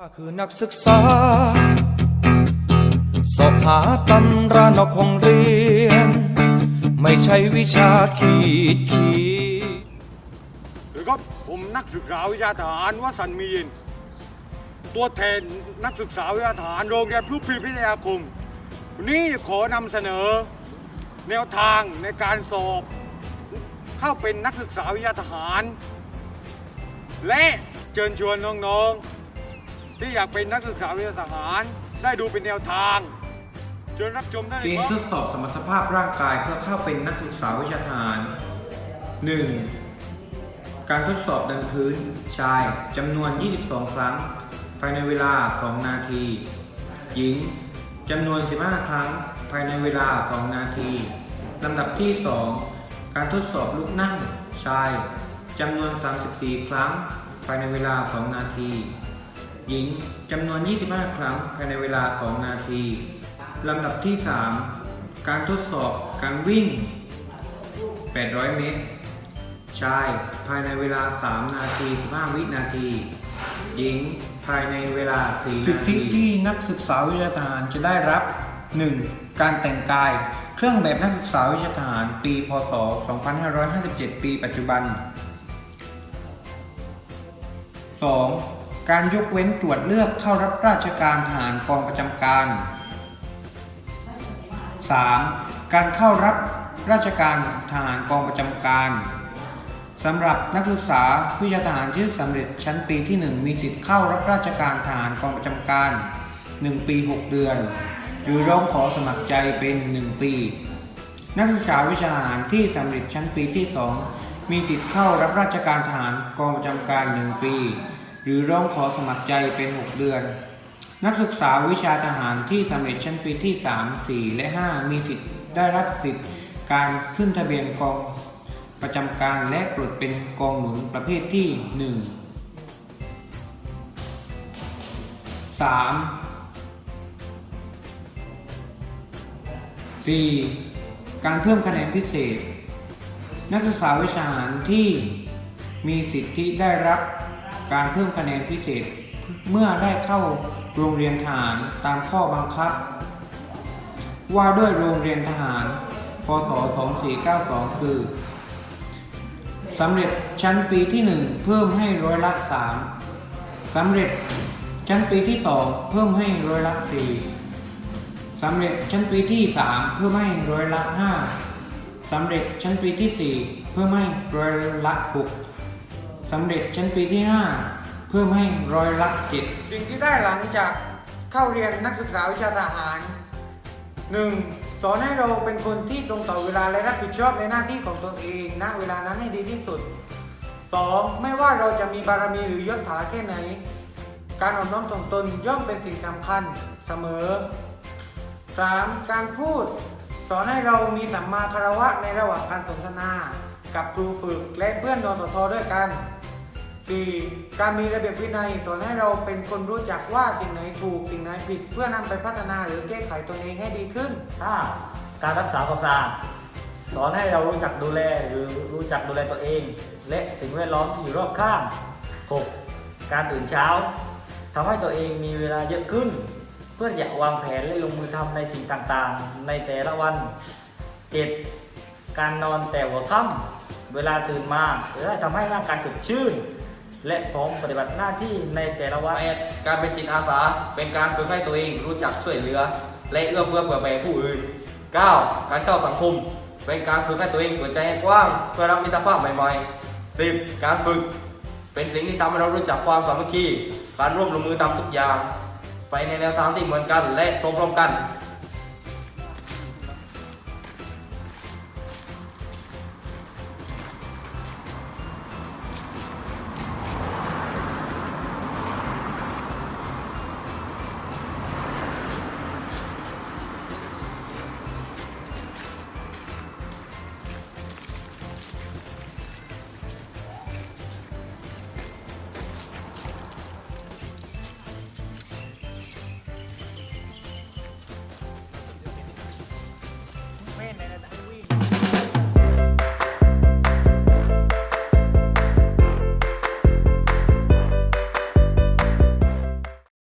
ข้าคือนักศึกษา สอบหาตำรานอกห้องเรียน ไม่ใช่วิชาขีดขีหรือครับผมนักศึกษาวิชาทหารวสันต์มียิน ตัวแทนนักศึกษาวิชาทหารโรงเรียนพลุพิพิทยาคมวันนี้ขอนำเสนอ แนวทางในการสอบ เข้าเป็นนักศึกษาวิชาทหาร และเชิญชวนน้องๆ ที่อยากเป็นนักศึกษาวิชาทหาร ได้ดูเป็นแนวทางเชิญรับชมได้เลเกณฑ์ทดสอบสมรรถภาพร่างกายเพื่อเข้าเป็นนักศึกษาวิชาทหาร 1. การทดสอบดันพื้นชายจำนวน 22 ครั้ง ภายในเวลา 2 นาที หญิงจำนวน 15 ครั้ง ภายในเวลา 2 นาทีลำดับที่ 2 การทดสอบลุกนั่ง ชายจำนวน 34 ครั้ง ภายในเวลา 2 นาที หญิงจำนวน 25 ครั้งภายในเวลา 2 นาทีลำดับที่ 3 การทดสอบการวิ่ง 800 เมตร ชายภายในเวลา 3 นาที 15 วินาที หญิงภายในเวลา 4 นาทีสิทธิที่นักศึกษาวิชาทหารจะได้รับ 1. การแต่งกาย เครื่องแบบนักศึกษาวิชาทหาร ปี พศ 2557 ปีปัจจุบัน 2. การยกเว้นตรวจเลือกเข้ารับราชการทหารกองประจำการ 3. การเข้ารับราชการทหารกองประจำการสำหรับนักศึกษาวิชาทหารที่สำเร็จชั้นปีที่ 1 มีสิทธิ์เข้ารับราชการทหารกองประจำการ 1 ปี 6 เดือน หรือร้องขอสมัครใจเป็น 1 ปี นักศึกษาวิชาทหารที่สำเร็จชั้นปีที่ 2 มีสิทธิ์เข้ารับราชการทหารกองประจำการ 1 ปี หรือร้องขอสมัครใจเป็น 6 เดือน นักศึกษาวิชาทหารที่สำเร็จชั้นปีที่ 3 4 และ 5 มีสิทธิ์ได้รับสิทธิ์การขึ้นทะเบียนกองประจำการและปลดเป็นกองหนุนประเภทที่ 1 3 4. การเพิ่มคะแนนพิเศษ นักศึกษาวิชาทหารที่มีสิทธิได้รับ การเพิ่มคะแนนพิเศษเมื่อได้เข้าโรงเรียนทหารตามข้อบังคับ ว่าด้วยโรงเรียนทหาร พศ 2492 คือสำเร็จชั้นปีที่ 1 เพิ่มให้ร้อยละ 3สำเร็จชั้นปีที่ 2 เพิ่มให้ร้อยละ 4สำเร็จชั้นปีที่ 3 เพิ่มให้ร้อยละ 5สำเร็จชั้นปีที่ 4 เพิ่มให้ร้อยละ 6 สำเร็จชั้นปีที่ 5 เพิ่มให้ร้อยละ7สิ่งที่ได้หลังจากเข้าเรียนนักศึกษาวิชาทหาร 1. สอนให้เราเป็นคนที่ตรงต่อเวลาและรับผิดชอบในหน้าที่ของตนเองณเวลานั้นให้ดีที่สุด 2. ไม่ว่าเราจะมีบารมีหรือยศถาแค่ไหน การอ่อนน้อมถ่อมตนย่อมเป็นสิ่งสำคัญเสมอ 3. การพูด สอนให้เรามีสัมมาคารวะในระหว่างการสนทนา กับครูฝึกและเพื่อนนอนสทด้วยกัน 4. การมีระเบียบวินัยสอนให้เราเป็นคนรู้จักว่าสิ่งไหนถูกสิ่งไหนผิด เพื่อนำไปพัฒนาหรือแก้ไขตนเองให้ดีขึ้น 5. การรักษาความสะอาดสอนให้เรารู้จักดูแลหรือรู้จักดูแลตัวเอง และสิ่งแวดล้อมที่อยู่รอบข้าง 6. การตื่นเช้าทำให้ตัวเองมีเวลาเยอะขึ้น เพื่อจะวางแผนและลงมือทำในสิ่งต่างๆ ในแต่ละวัน 7. การนอนแต่หัวค่ำเวลาตื่นมาจะได้ทำให้ร่างกายสดชื่น และพร้อมปฏิบัติหน้าที่ในแต่ละวันการเป็นจิตอาสาเป็นการฝึกให้ตัวเองรู้จักช่วยเหลือ และเอื้อเฟื้อเผื่อแผ่ผู้อื่น 9. การเข้าสังคม เป็นการฝึกให้ตัวเองเปิดใจให้กว้างเพื่อรับมิตรภาพใหม่ๆ 10. การฝึก เป็นสิ่งที่ทำให้เรารู้จักความสามัคคี การร่วมลงมือทำทุกอย่าง ไปในแนวทางที่เหมือนกันและพร้อมๆกัน